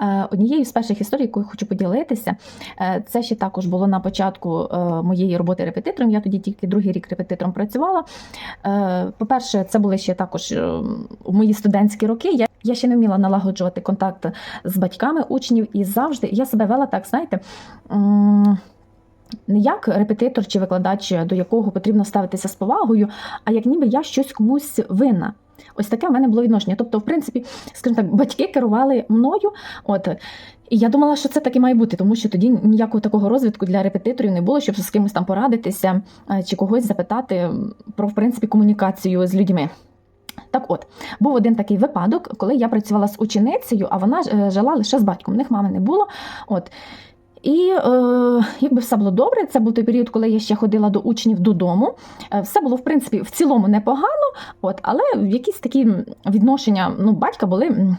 Е, Однією з перших історій, якою хочу поділитися, е, це ще також було на початку е, моєї роботи репетитором. Я тоді тільки другий рік репетитором працювала. По-перше, це були ще також мої студентські роки. Я, я ще не вміла налагоджувати контакт з батьками учнів, і завжди я себе вела так, знаєте. Не як репетитор чи викладач, до якого потрібно ставитися з повагою, а як ніби я щось комусь винна. Ось таке в мене було відношення. Тобто, в принципі, скажімо так, батьки керували мною. От і я думала, що це так і має бути, тому що тоді ніякого такого розвитку для репетиторів не було, щоб з кимось там порадитися е, чи когось запитати про в принципі комунікацію з людьми. Так от, був один такий випадок, коли я працювала з ученицею, а вона е, жила лише з батьком. У них мами не було. От. І е, якби все було добре, це був той період, коли я ще ходила до учнів додому. Е, все було, в принципі, в цілому непогано, от, але якісь такі відношення ну, батька були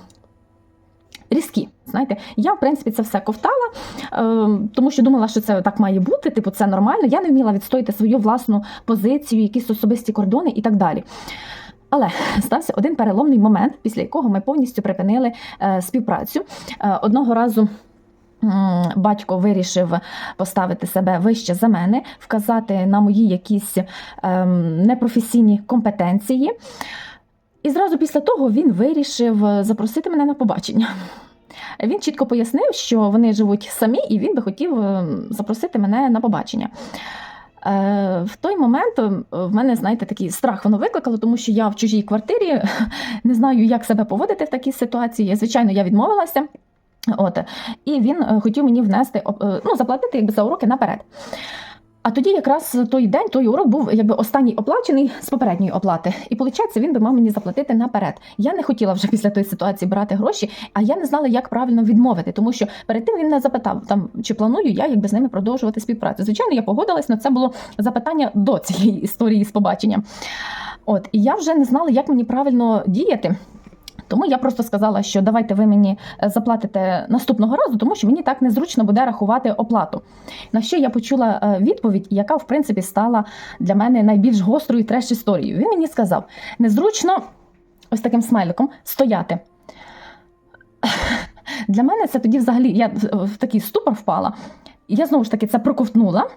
різкі. Знаєте, я, в принципі, це все ковтала, е, тому що думала, що це так має бути, типу, це нормально. Я не вміла відстояти свою власну позицію, якісь особисті кордони і так далі. Але стався один переломний момент, після якого ми повністю припинили е, співпрацю. Одного разу. Батько вирішив поставити себе вище за мене, вказати на мої якісь ем, непрофесійні компетенції. І зразу після того він вирішив запросити мене на побачення. Він чітко пояснив, що вони живуть самі, і він би хотів е, запросити мене на побачення. Е, В той момент е, в мене, знаєте, такий страх воно викликало, тому що я в чужій квартирі не знаю, як себе поводити в такій ситуації. Звичайно, я відмовилася. От, і він е, хотів мені внести, е, ну, заплатити якби, за уроки наперед. А тоді якраз той день, той урок був якби останній оплачений з попередньої оплати. І виходить, він би мав мені заплатити наперед. Я не хотіла вже після тої ситуації брати гроші, а я не знала, як правильно відмовити, тому що перед тим він не запитав, там чи планую я якби з ними продовжувати співпрацю. Звичайно, я погодилась, але це було запитання до цієї історії з побаченням. От, і я вже не знала, як мені правильно діяти. Тому я просто сказала, що давайте ви мені е, заплатите наступного разу, тому що мені так незручно буде рахувати оплату. На що я почула е, відповідь, яка в принципі стала для мене найбільш гострою треш історією. Він мені сказав: незручно ось таким смайликом стояти. Для мене це тоді взагалі я в- в такий ступор впала. Я знову ж таки це проковтнула.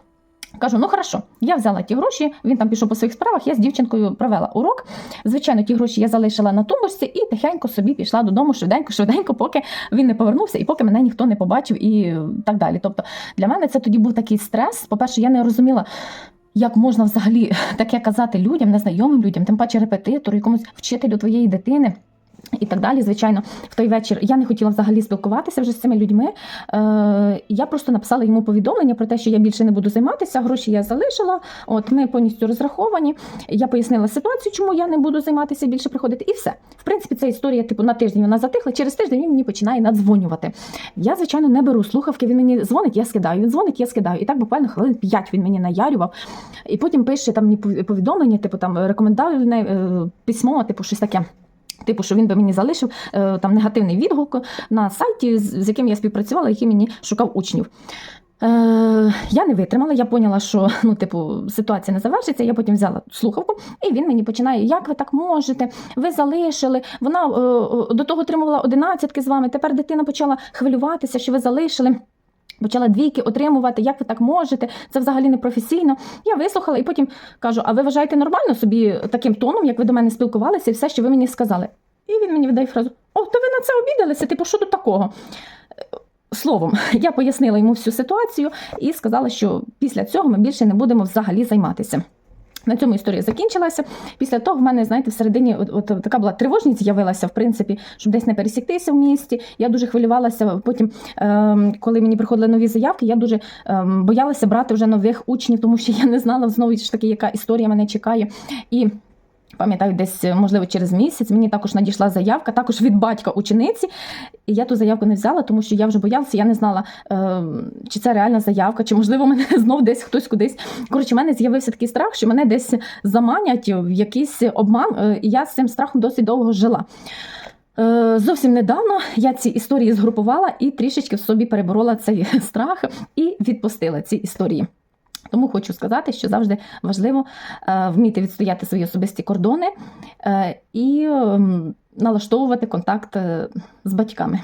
Кажу, ну хорошо, я взяла ті гроші, він там пішов по своїх справах, я з дівчинкою провела урок. Звичайно, ті гроші я залишила на тумбочці і тихенько собі пішла додому швиденько, швиденько, поки він не повернувся і поки мене ніхто не побачив і так далі. Тобто для мене це тоді був такий стрес. По-перше, я не розуміла. Як можна взагалі таке казати людям, незнайомим людям, тим паче репетитору, якомусь вчителю твоєї дитини і так далі. Звичайно, в той вечір я не хотіла взагалі спілкуватися вже з цими людьми. Е, я просто написала йому повідомлення про те, що я більше не буду займатися. Гроші я залишила. От ми повністю розраховані. Я пояснила ситуацію, чому я не буду займатися більше приходити, і все. В принципі, ця історія, типу, на тиждень вона затихла. Через тиждень він мені починає надзвонювати. Я, звичайно, не беру слухавки. Він мені дзвонить, я скидаю. Він дзвонить, я скидаю. І так буквально хвилин 5 він мені наярював. І потім пише там мені пові- повідомлення, типу там рекомендальне е, письмо, типу щось таке. Типу, що він би мені залишив е, там негативний відгук на сайті, з, яким я співпрацювала, який мені шукав учнів. Е, я не витримала, я поняла, що ну, типу, ситуація не завершиться. Я потім взяла слухавку, і він мені починає: як ви так можете? Ви залишили. Вона е, е, до того отримувала одинадцятки з вами. Тепер дитина почала хвилюватися, що ви залишили. Почала двійки отримувати, як ви так можете, це взагалі не професійно. Я вислухала і потім кажу: а ви вважаєте нормально собі таким тоном, як ви до мене спілкувалися, і все, що ви мені сказали? І він мені видає фразу: О, то ви на це обідалися? Типу, що тут такого? Словом, я пояснила йому всю ситуацію і сказала, що після цього ми більше не будемо взагалі займатися. На цьому історія закінчилася. Після того в мене, знаєте, всередині от, от така була тривожність з'явилася, в принципі, щоб десь не пересіктися в місті. Я дуже хвилювалася. Потім, ем, коли мені приходили нові заявки, я дуже ем, боялася брати вже нових учнів, тому що я не знала знову ж таки, яка історія мене чекає. І Пам'ятаю, десь можливо через місяць мені також надійшла заявка, також від батька учениці. І я ту заявку не взяла, тому що я вже боялася, я не знала, е, чи це реальна заявка, чи можливо мене знов десь хтось кудись. Коротше, в мене з'явився такий страх, що мене десь заманять в якийсь обман, е, і я з цим страхом досить довго жила. Е, Зовсім недавно я ці історії згрупувала і трішечки в собі переборола цей страх і відпустила ці історії. Тому хочу сказати, що завжди важливо е, вміти відстояти свої особисті кордони е, і ем, налаштовувати контакт е, з батьками.